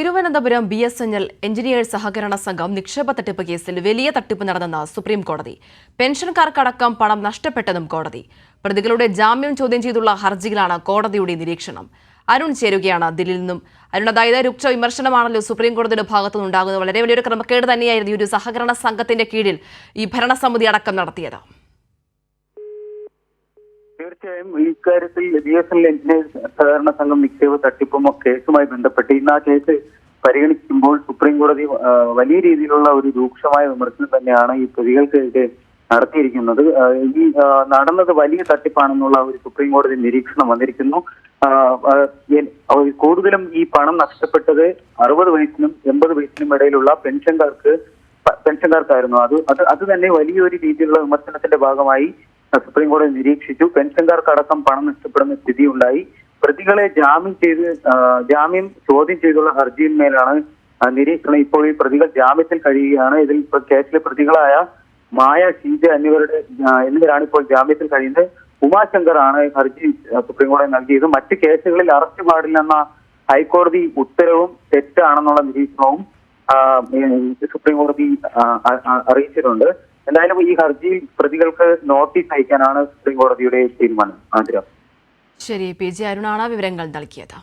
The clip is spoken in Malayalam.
Thiruvananthapuram B S N L engineers സഹകരണ സംഘം നിക്ഷേപ തട്ടിപ്പ് കേസിൽ വലിയ തട്ടിപ്പ് നടന്നെന്ന് സുപ്രീം കോടതി. പെൻഷൻകാർക്കടക്കം പണം നഷ്ടപ്പെട്ടെന്നും കോടതി. പ്രതികളുടെ ജാമ്യം ചോദ്യം ചെയ്തുള്ള ഹർജിയിലാണ് കോടതിയുടെ നിരീക്ഷണം. അരുൺ ചേരുകയാണ് ദില്ലിൽ നിന്നും. അരുൺ അതായത് രൂക്ഷ വിമർശനമാണല്ലോ സുപ്രീം കോടതിയുടെ ഭാഗത്തുനിന്ന് ഉണ്ടാകുന്നത്. വളരെ വലിയൊരു ക്രമക്കേട് തന്നെയായിരുന്നു ഈ ഒരു സഹകരണ സംഘത്തിന്റെ കീഴിൽ ഈ ഭരണസമിതി അടക്കം നടത്തിയത്. തീർച്ചയായും ഇക്കാര്യത്തിൽ ബി എസ് എൻ എഞ്ചിനീയേഴ്സ് സഹകരണ സംഘം നിക്ഷേപ തട്ടിപ്പും കേസുമായി ബന്ധപ്പെട്ട് ഇന്ന് ആ കേസ് പരിഗണിക്കുമ്പോൾ സുപ്രീം കോടതി വലിയ രീതിയിലുള്ള ഒരു രൂക്ഷമായ വിമർശനം തന്നെയാണ് ഈ പ്രതികൾക്കെതിരെ നടത്തിയിരിക്കുന്നത്. ഈ നടന്നത് വലിയ തട്ടിപ്പാണെന്നുള്ള ഒരു സുപ്രീം കോടതി നിരീക്ഷണം വന്നിരിക്കുന്നു. കൂടുതലും ഈ പണം നഷ്ടപ്പെട്ടത് അറുപത് വയസ്സിനും എൺപത് വയസ്സിനും ഇടയിലുള്ള പെൻഷൻകാർക്ക് പെൻഷൻകാർക്കായിരുന്നു. അത് അത് അത് തന്നെ വലിയൊരു രീതിയിലുള്ള വിമർശനത്തിന്റെ ഭാഗമായി സുപ്രീം കോടതി നിരീക്ഷിച്ചു. പെൻഷൻകാർക്കടക്കം പണം നഷ്ടപ്പെടുന്ന സ്ഥിതിയുണ്ടായി. പ്രതികളെ ജാമ്യം ചെയ്ത് ജാമ്യം ചോദ്യം ചെയ്തുള്ള ഹർജിയിന്മേലാണ് മേലാണ് നിരീക്ഷണം. ഇപ്പോൾ ഈ പ്രതികൾ ജാമ്യത്തിൽ കഴിയുകയാണ്. ഇതിൽ കേസിലെ പ്രതികളായ മായ ഷീജ എന്നിവരുടെ എന്നിവരാണ് ഇപ്പോൾ ജാമ്യത്തിൽ കഴിയുന്നത്. ഉമാശങ്കർ ആണ് ഹർജി സുപ്രീം കോടതി നൽകിയത്. മറ്റ് കേസുകളിൽ അറസ്റ്റ് പാടില്ലെന്ന ഹൈക്കോടതി ഉത്തരവും തെറ്റാണെന്നുള്ള നിരീക്ഷണവും സുപ്രീം കോടതി അറിയിച്ചിട്ടുണ്ട്. എന്തായാലും ഈ ഹർജിയിൽ പ്രതികൾക്ക് നോട്ടീസ് അയക്കാനാണ് സുപ്രീം കോടതിയുടെ തീരുമാനം. ആഗ്രഹം ശരി പി ജെ അരുണാണ് വിവരങ്ങൾ നൽകിയത്.